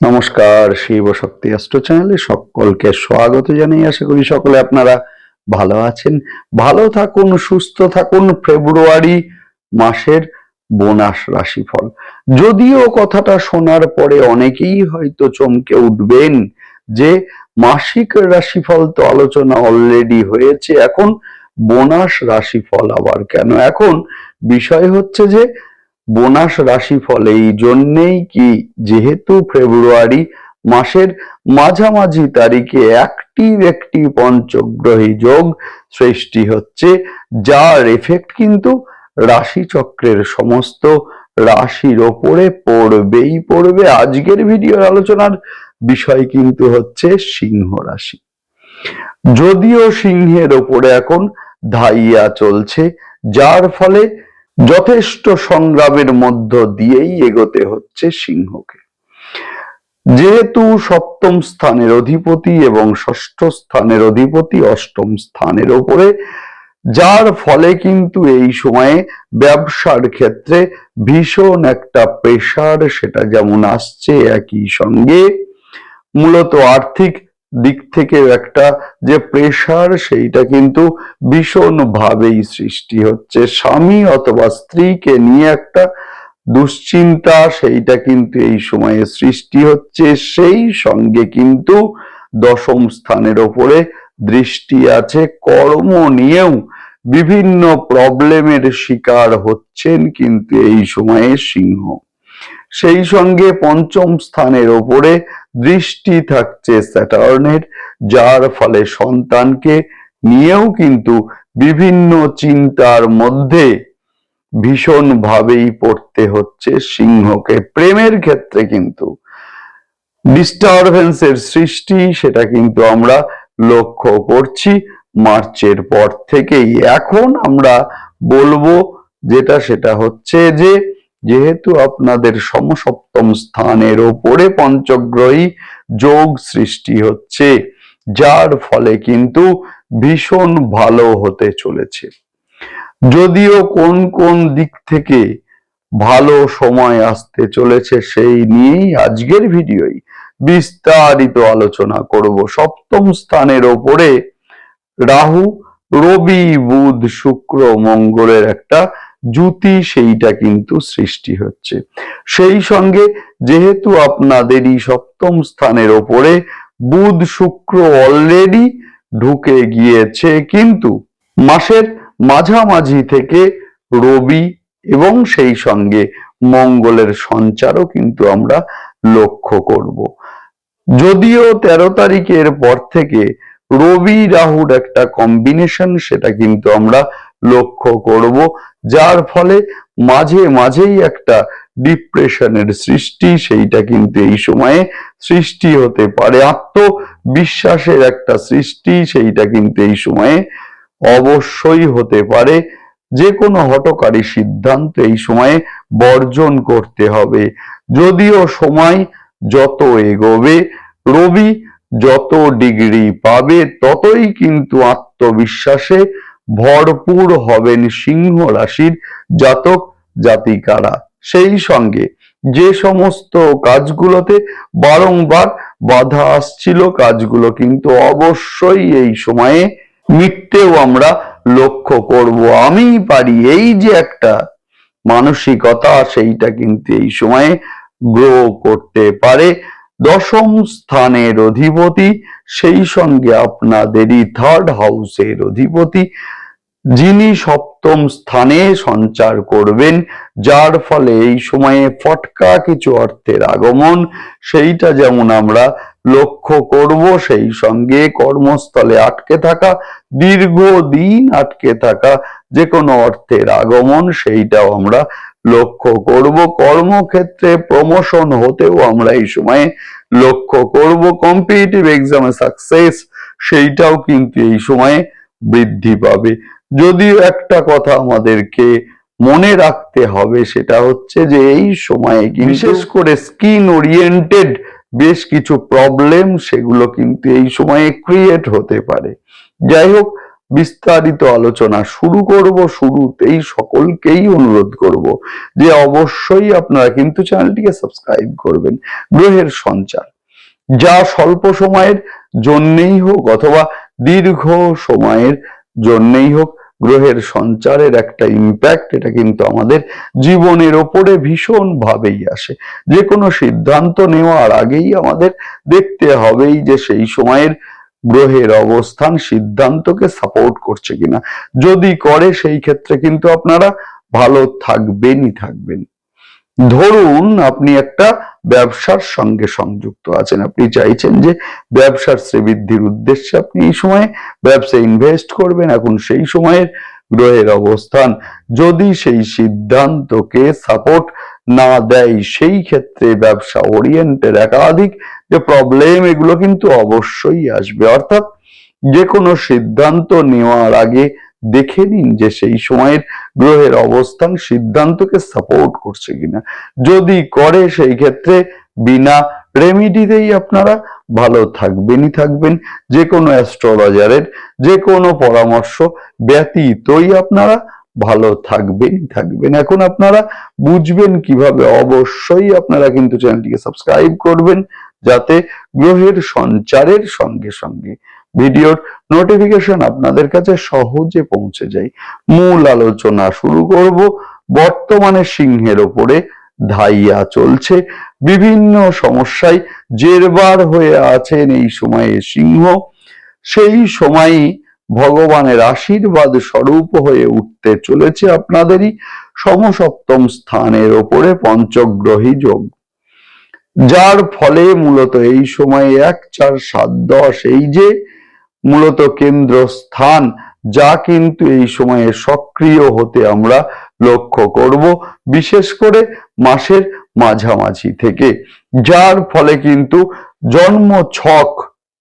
নমস্কার, শিব শক্তি অ্যাস্ট্রো চ্যানেলে সকলকে স্বাগত জানাই। আশা করি সকলে আপনারা ভালো আছেন। ভালো থাকুন, সুস্থ থাকুন। ফেব্রুয়ারি মাসের বোনাস রাশিফল। যদিও কথাটা শোনার পরে অনেকেই হয়তো চমকে উঠবেন যে মাসিক রাশিফল তো আলোচনা অলরেডি হয়েছে। এখন বোনাস রাশিফল আবার কেন? এখন বিষয় হচ্ছে যে বোনাস রাশি রাশিফল এই জন্যেই কি যেহেতু ফেব্রুয়ারি মাসের মাঝামাঝি তারিখে একটি একটি পঞ্চগ্রহী যোগ সৃষ্টি হচ্ছে, যার এফেক্ট কিন্তু রাশিচক্রের সমস্ত রাশির ওপরে পড়বেই পড়বে। আজকের ভিডিওর আলোচনার বিষয় কিন্তু হচ্ছে সিংহ রাশি। যদিও সিংহের ওপরে এখন ধাইয়া চলছে, যার ফলে যথেষ্ট সংগ্রামের মধ্য দিয়েই এগোতে হচ্ছে সিংহকে। যেহেতু সপ্তম স্থানের অধিপতি এবং ষষ্ঠ স্থানের অধিপতি অষ্টম স্থানের ওপরে, যার ফলে কিন্তু এই সময়ে ব্যবসার ক্ষেত্রে ভীষণ একটা প্রেশার, সেটা যেমন আসছে একই সঙ্গে, মূলত আর্থিক দিক থেকে একটা যে প্রেশার সেইটা কিন্তু ভীষণ ভাবেই সৃষ্টি হচ্ছে। স্বামী অথবা স্ত্রীকে নিয়ে একটা দুশ্চিন্তা, সেইটা কিন্তু এই সময়ে সৃষ্টি হচ্ছে। সেই সঙ্গে কিন্তু দশম স্থানের ওপরে দৃষ্টি আছে। কর্ম নিয়েও বিভিন্ন প্রবলেমের শিকার হচ্ছেন কিন্তু এই সময়ে সিংহ। সেই সঙ্গে পঞ্চম স্থানের ওপরে দৃষ্টি থাকছে স্যাটার্নের, যার ফলে সন্তানকে নিয়েও কিন্তু বিভিন্ন চিন্তার মধ্যে ভীষণ ভাবেই পড়তে হচ্ছে সিংহকে। প্রেমের ক্ষেত্রে কিন্তু ডিস্টারবেন্সের সৃষ্টি, সেটা কিন্তু আমরা লক্ষ্য করছি মার্চের পর থেকেই। এখন আমরা বলব যেটা, সেটা হচ্ছে যে যেহেতু আপনাদের সমসপ্তম স্থানের ওপরে পঞ্চগ্রহী যোগ সৃষ্টি হচ্ছে, যার ফলে কিন্তু ভীষণ ভালো হতে চলেছে। যদিও কোন কোন দিক থেকে ভালো সময় আসতে চলেছে সেই নিয়েই আজকের ভিডিওই বিস্তারিত আলোচনা করব। সপ্তম স্থানের ওপরে রাহু, রবি, বুধ, শুক্র, মঙ্গলের একটা জুতি সেইটা কিন্তু সৃষ্টি হচ্ছে। সেই সঙ্গে যেহেতু আপনাদেরই সপ্তম স্থানের ওপরে বুধ শুক্র অলরেডি ঢুকে গিয়েছে, কিন্তু মাসের মাঝামাঝি থেকে রবি এবং সেই সঙ্গে মঙ্গলের সঞ্চারও কিন্তু আমরা লক্ষ্য করব। যদিও তেরো তারিখের পর থেকে রবি রাহুর একটা কম্বিনেশন সেটা কিন্তু আমরা লক্ষ্য করব। যার ফলে মাঝে মাঝেই একটা ডিপ্রেশনের সৃষ্টি, সেইটা কিন্তু এই সময়ে সৃষ্টি হতে পারে। আত্মবিশ্বাসের একটা সৃষ্টি, সেইটা কিন্তু এই সময়ে অবশ্যই হতে পারে। যে কোনো হটকারী সিদ্ধান্ত এই সময়ে বর্জন করতে হবে। যদিও সময় যত এগোবে, রবি যত ডিগ্রি পাবে, ততই কিন্তু আত্মবিশ্বাসে ভরপুর হবেন সিংহ রাশির জাতক জাতিকারা। সেই সঙ্গে যে সমস্ত কাজগুলোতে বারংবার বাধা আসছিল, কাজগুলো কিন্তু অবশ্যই এই সময়ে মিটতেও আমরা লক্ষ্য করব। আমি পারি এই যে একটা মানসিকতা, সেইটা কিন্তু এই সময়ে গ্রো করতে পারে। দশম স্থানের অধিপতি, সেই সঙ্গে আপনাদেরই থার্ড হাউসের অধিপতি যিনি সপ্তম স্থানে সঞ্চার করবেন, যার ফলে এই সময়ে ফটকা কিছু অর্থের আগমন, সেইটা যেমন আমরা লক্ষ্য করব, সেই সঙ্গে কর্মস্থলে আটকে থাকা, দীর্ঘদিন আটকে থাকা যে কোনো অর্থের আগমন, সেইটাও আমরা লক্ষ্য করব। কর্মক্ষেত্রে প্রমোশন হতেও আমরা এই সময়ে লক্ষ্য করব। কম্পিটিটিভ এক্সামে সাকসেস সেইটাও কিন্তু এই সময়ে বৃদ্ধি পাবে। যদিও একটা কথা আমাদেরকে মনে রাখতে হবে, সেটা হচ্ছে যে এই সময়ে বিশেষ করে স্কিন ওরিয়েন্টেড বেশ কিছু প্রবলেম সেগুলো কিন্তু এই সময়ে ক্রিয়েট হতে পারে। যাই হোক, বিস্তারিত আলোচনা শুরু করব শুরুতেই সকলকেই অনুরোধ করব যে অবশ্যই আপনারা কিন্তু চ্যানেলটিকে সাবস্ক্রাইব করবেন, গ্রহের সঞ্চার। যা স্বল্প সময়ের জন্যেই হোক অথবা দীর্ঘ সময়ের জন্যেই হোক গ্রহের সঞ্চারের একটা ইম্প্যাক্ট এটা কিন্তু আমাদের জীবনের ওপরে ভীষণ ভাবেই আসে। যে কোনো সিদ্ধান্ত নেওয়ার আগেই আমাদের দেখতে হবেই যে সেই সময়ের গ্রহের অবস্থান সিদ্ধান্তকে সাপোর্ট করছে কিনা। যদি করে সেই ক্ষেত্রে কিন্তু আপনারা ভালো থাকবেনই থাকবেন। ধরুন আপনি একটা ব্যবসার সঙ্গে সংযুক্ত আছেন, আপনি চাইছেন যে ব্যবসার শ্রীবৃদ্ধির উদ্দেশ্যে আপনি এই সময়ে ব্যবসায় ইনভেস্ট করবেন, এখন সেই সময়ের গ্রহের অবস্থান। যদি সেই সিদ্ধান্তকে সাপোর্ট না দেয়, সেই ক্ষেত্রে ব্যবসা ওরিয়েন্টের একাধিক যে প্রবলেম এগুলো কিন্তু অবশ্যই আসবে। অর্থাৎ যে কোনো সিদ্ধান্ত নেওয়ার আগে দেখে নিন যে সেই সময়ের গ্রহের অবস্থান সিদ্ধান্তকে সাপোর্ট করছে কিনা। যদি করে, সেই ক্ষেত্রে বিনা রেমিডিতেই আপনারা ভালো থাকবেনই থাকবেন। যে কোনো অ্যাস্ট্রোলজারের যে কোনো পরামর্শ ব্যতীতই আপনারা ভালো থাকবেনই থাকবেন। এখন আপনারা বুঝবেন কীভাবে অবশ্যই আপনারা কিন্তু চ্যানেলটিকে সাবস্ক্রাইব করবেন, যাতে গ্রহের সঞ্চারের সঙ্গে সঙ্গে ভিডিওর নোটিফিকেশন আপনাদের কাছে সহজে পৌঁছে যায়। মূল আলোচনা শুরু করব, বর্তমানে সিংহের ওপরে ধাইয়া চলছে। বিভিন্ন সমস্যায় জেরবার হয়ে আছেন এই সময়ে সিংহ। সেই সময়ই ভগবানের আশীর্বাদ স্বরূপ হয়ে উঠতে চলেছে আপনাদেরই সমসপ্তম স্থানের ওপরে পঞ্চগ্রহী যোগ। যার ফলে মূলত এই সময়ে এক চার সাত দশ, এই যে মূলত কেন্দ্রস্থান, যা কিন্তু এই সময়ে সক্রিয় হতে আমরা লক্ষ্য করব, বিশেষ করে মাসের মাঝামাঝি থেকে। যার ফলে কিন্তু জন্ম ছক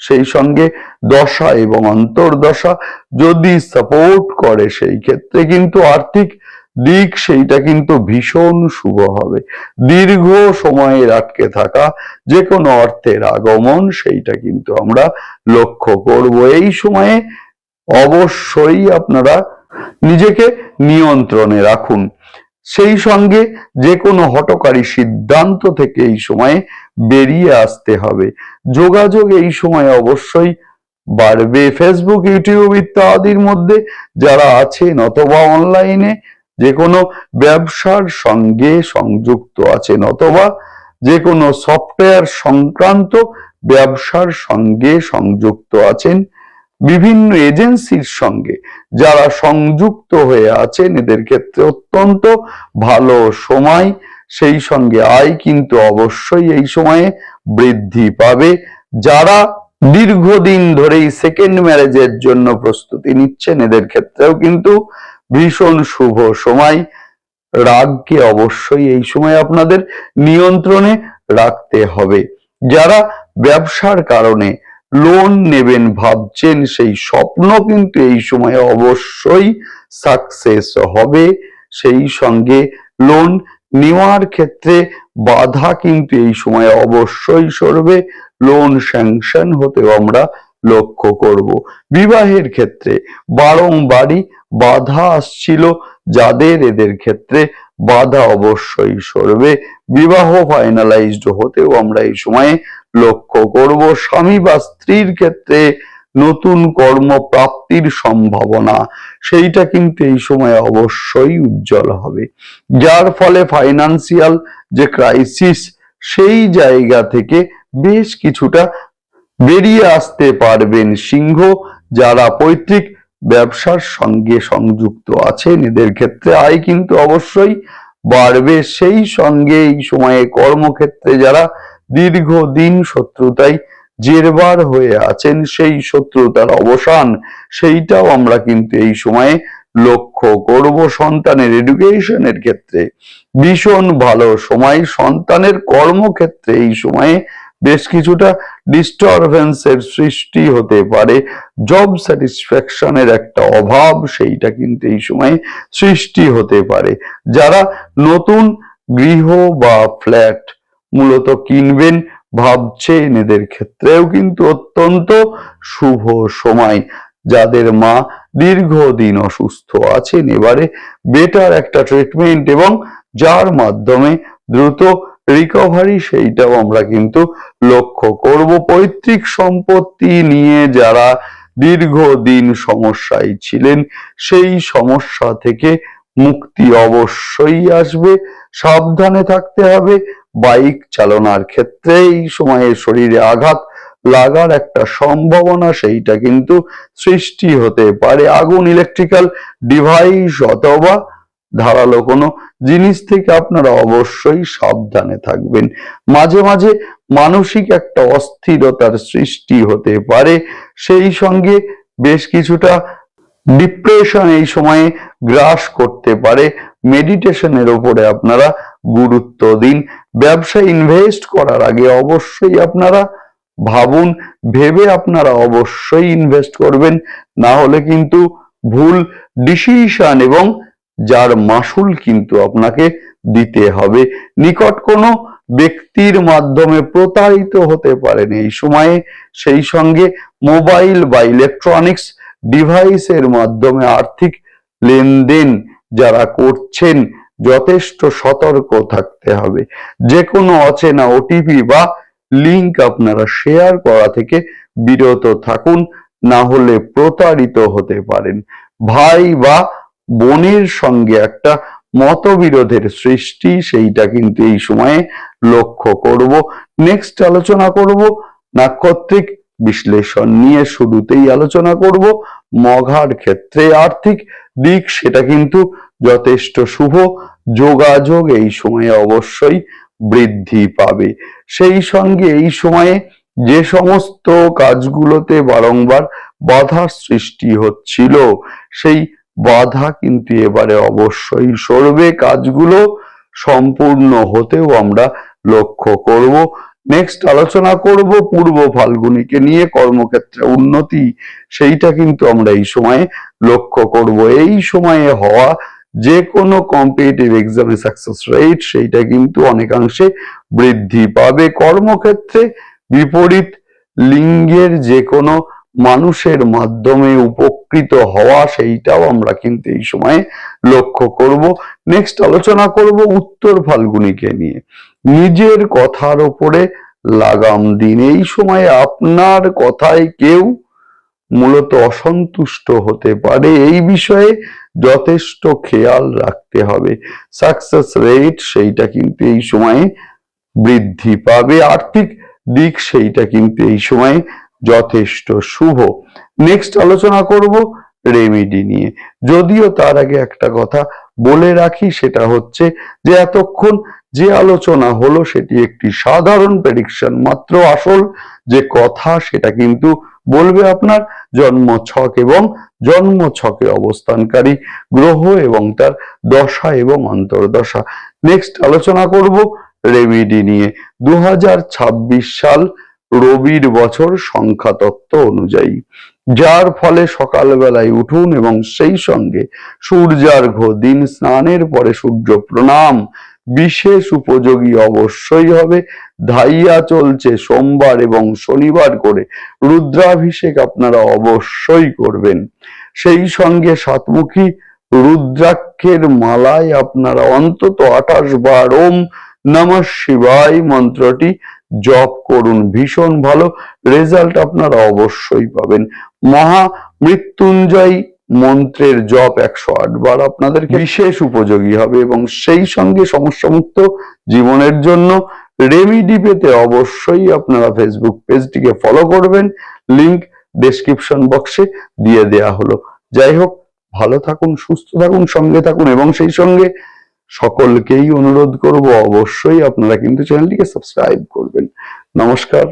সেই সঙ্গে দশা এবং অন্তর্দশা যদি সাপোর্ট করে সেই ক্ষেত্রে কিন্তু আর্থিক দিক সেইটা কিন্তু ভীষণ শুভ হবে। দীর্ঘ সময়ের আটকে থাকা যে কোনো অর্থের আগমন সেইটা কিন্তু আমরা লক্ষ্য করব। এই সময়ে অবশ্যই আপনারা নিজেকে নিয়ন্ত্রণে রাখুন। সেই সঙ্গে যে কোনো হটকারী সিদ্ধান্ত থেকে এই সময়ে বেরিয়ে আসতে হবে। যোগাযোগ এই সময়ে অবশ্যই বাড়বে। ফেসবুক ইউটিউব ইত্যাদির মধ্যে যারা আছেন অথবা অনলাইনে যে কোনো ব্যবসার সঙ্গে সংযুক্ত আছেন অথবা যে কোনো সফটওয়্যার সংক্রান্ত ব্যবসার সঙ্গে সংযুক্ত আছেন বিভিন্ন এজেন্সির সঙ্গে যারা সংযুক্ত হয়ে আছেন, এদের ক্ষেত্রে অত্যন্ত ভালো সময়, সেই সঙ্গে আয় কিন্তু অবশ্যই এই সময়ে বৃদ্ধি পাবে। যারা দীর্ঘদিন ধরেই সেকেন্ড ম্যারেজের জন্য প্রস্তুতি নিচ্ছেন, এদের ক্ষেত্রেও কিন্তু ভীষণ শুভ সময়। রাগকে অবশ্যই এই সময় আপনাদের নিয়ন্ত্রণে রাখতে হবে। যারা ব্যবসার কারণে লোন নেবেন ভাবছেন, সেই স্বপ্ন কিন্তু এই সময় অবশ্যই সাকসেস হবে। সেই সঙ্গে লোন নেওয়ার ক্ষেত্রে বাধা কিন্তু এই সময় অবশ্যই সরবে। লোন স্যাংশন হতেও আমরা লক্ষ্য করব। বিবাহের ক্ষেত্রে বারংবারই বাধা আসছিল যাদের, এদের ক্ষেত্রে বাধা অবশ্যই সরবে। বিবাহ ফাইনালাইজড হতেও আমরা এই সময়ে লক্ষ্য করব স্বামী বা স্ত্রীর ক্ষেত্রে নতুন কর্ম প্রাপ্তির সম্ভাবনা। সেইটা কিন্তু এই সময় অবশ্যই উজ্জ্বল হবে। যার ফলে ফাইনান্সিয়াল যে ক্রাইসিস সেই জায়গা থেকে বেশ কিছুটা বেরিয়ে আসতে পারবেন সিংহ যারা পৈতৃক ব্যবসার সঙ্গে সংযুক্ত আছেন এদের ক্ষেত্রে আয় কিন্তু অবশ্যই বাড়বে। সেই সঙ্গে এই সময়ে কর্মক্ষেত্রে যারা দীর্ঘদিন শত্রুতায় জেরবার হয়ে আছেন, সেই শত্রুতার অবসান, সেইটাও আমরা কিন্তু এই সময়ে লক্ষ্য করব। সন্তানের এডুকেশনের ক্ষেত্রে ভীষণ ভালো সময়। সন্তানের কর্মক্ষেত্রে এই সময়ে বেশ কিছুটা ডিস্টারবেন্সের সৃষ্টি হতে পারে। জব স্যাটিসফ্যাকশনের একটা অভাব সেইটা কিন্তু এই সময়ে সৃষ্টি হতে পারে। যারা নতুন গৃহ বা ফ্ল্যাট মূলত কিনবেন ভাবছেন এদের ক্ষেত্রেও কিন্তু অত্যন্ত শুভ সময়। যাদের মা দীর্ঘদিন অসুস্থ আছেন, এবারে বেটার একটা ট্রিটমেন্ট এবং যার মাধ্যমে দ্রুত রিকভারি সেইটাও আমরা কিন্তু লক্ষ্য করব। পৈতৃক সম্পত্তি নিয়ে যারা দীর্ঘদিন সমস্যায় ছিলেন, সেই সমস্যা থেকে মুক্তি অবশ্যই আসবে। সাবধানে থাকতে হবে। বাইক চালনার ক্ষেত্রে এই সময়ে শরীরে আঘাত লাগার একটা সম্ভাবনা সেইটা কিন্তু সৃষ্টি হতে পারে। আগুন ইলেকট্রিক্যাল ডিভাইস অথবা ধারালো কোনো জিনিস থেকে আপনারা অবশ্যই সাবধানে থাকবেন। মাঝে মাঝে মানসিক একটা অস্থিরতার সৃষ্টি হতে পারে। সেই সঙ্গে বেশ কিছুটা ডিপ্রেশন এই সময়ে গ্রাস করতে পারে। মেডিটেশনের ওপরে আপনারা গুরুত্ব দিন। ব্যবসা ইনভেস্ট করার আগে অবশ্যই আপনারা ভাবুন, ভেবে আপনারা অবশ্যই ইনভেস্ট করবেন। না হলে কিন্তু ভুল ডিসিশন এবং যার মাসুল কিন্তু আপনাকে দিতে হবে। নিকট কোনো ব্যক্তির মাধ্যমে প্রতারিত হতে পারেন। এই সময়ে সেই সঙ্গে মোবাইল বা ইলেকট্রনিক্স ডিভাইসের মাধ্যমে আর্থিক লেনদেন যারা করছেন, যথেষ্ট সতর্ক থাকতে হবে। যে কোনো অচেনা ওটিপি বা লিংক আপনারা শেয়ার করা থেকে বিরত থাকুন, না হলে প্রতারিত হতে পারেন। ভাই বা বোনের সঙ্গে একটা মতবিরোধের সৃষ্টি, সেইটা কিন্তু এই সময়ে লক্ষ্য করব। নেক্সট আলোচনা করব, নাক্ষত্রিক বিশ্লেষণ নিয়ে শুরুতেই আলোচনা করব। মঘার ক্ষেত্রে আর্থিক দিক, সেটা কিন্তু যথেষ্ট শুভ। যোগাযোগ এই সময়ে অবশ্যই বৃদ্ধি পাবে। সেই সঙ্গে এই সময়ে যে সমস্ত কাজগুলোতে বারংবার বাধার সৃষ্টি হচ্ছিল, সেই বাধা কিন্তু এবারে অবশ্যই সরবে। কাজগুলো সম্পূর্ণ হতেও আমরা লক্ষ্য করব। নেক্সট আলোচনা করব পূর্ব ফাল্গুনিকে নিয়ে, কর্মক্ষেত্রে উন্নতি, সেইটা কিন্তু আমরা এই সময়ে লক্ষ্য করব। এই সময়ে হওয়া যে কোনো কম্পিটিটিভ এক্সামে সাকসেস রেট সেইটা কিন্তু অনেকাংশে বৃদ্ধি পাবে। কর্মক্ষেত্রে বিপরীত লিঙ্গের যে কোনো মানুষের মাধ্যমে উপকৃত হওয়া, সেইটাও আমরা কিন্তু এই সময়ে লক্ষ্য করব। নেক্সট আলোচনা করব উত্তর ফাল্গুনিকে নিয়ে। নিজের কথার ওপরে লাগাম দিন। এই সময়ে আপনার কথায় কেউ মূলত অসন্তুষ্ট হতে পারে। এই বিষয়ে যথেষ্ট খেয়াল রাখতে হবে। সাকসেস রেট সেইটা কিন্তু এই সময়ে বৃদ্ধি পাবে। আর্থিক দিক সেইটা কিন্তু এই সময়ে যথেষ্ট শুভ। নেক্সট আলোচনা করব রেমিডি নিয়ে। যদিও তার আগে একটা কথা বলে রাখি, সেটা হচ্ছে যে এতক্ষণ যে আলোচনা হলো, সেটি একটি সাধারণ প্রেডিকশন মাত্র আসল যে কথা, সেটা কিন্তু বলবে আপনার জন্ম ছক এবং জন্ম ছকে অবস্থানকারী গ্রহ এবং তার দশা এবং অন্তর্দশা। নেক্সট আলোচনা করব রেমিডি নিয়ে। দু হাজার ছাব্বিশ সাল রবির বছর সংখ্যা তত্ত্ব অনুযায়ী, যার ফলে সকালবেলায় উঠুন এবং সেই সঙ্গে সূর্যার্ঘ দিন স্নানের পরে সূর্য প্রণাম, বিশেষ উপযোগী অবশ্যই হবে। ধাইয়া চলছে সোমবার এবং শনিবার করে রুদ্রাভিষেক আপনারা অবশ্যই করবেন। সেই সঙ্গে সাতমুখী রুদ্রাক্ষের মালায় আপনারা অন্তত আঠাশ বার ওম নমঃ শিবায় মন্ত্রটি জপ করুন, ভীষণ ভালো। রেজাল্ট আপনারা অবশ্যই পাবেন। মহা মৃত্যুঞ্জয় মন্ত্রের জপ একশো আট বার আপনাদেরকে বিশেষ উপযোগী হবে এবং সেই সঙ্গে সমস্যামুক্ত জীবনের জন্য রেমিডি পেতে অবশ্যই আপনারা ফেসবুক পেজটিকে ফলো করবেন। লিংক ডেসক্রিপশন বক্সে দিয়ে দেয়া হলো। যাই হোক, ভালো থাকুন, সুস্থ থাকুন, সঙ্গে থাকুন এবং সেই সঙ্গে সকলকেই অনুরোধ করব অবশ্যই আপনারা কিন্তু চ্যানেলটিকে সাবস্ক্রাইব করবেন। নমস্কার।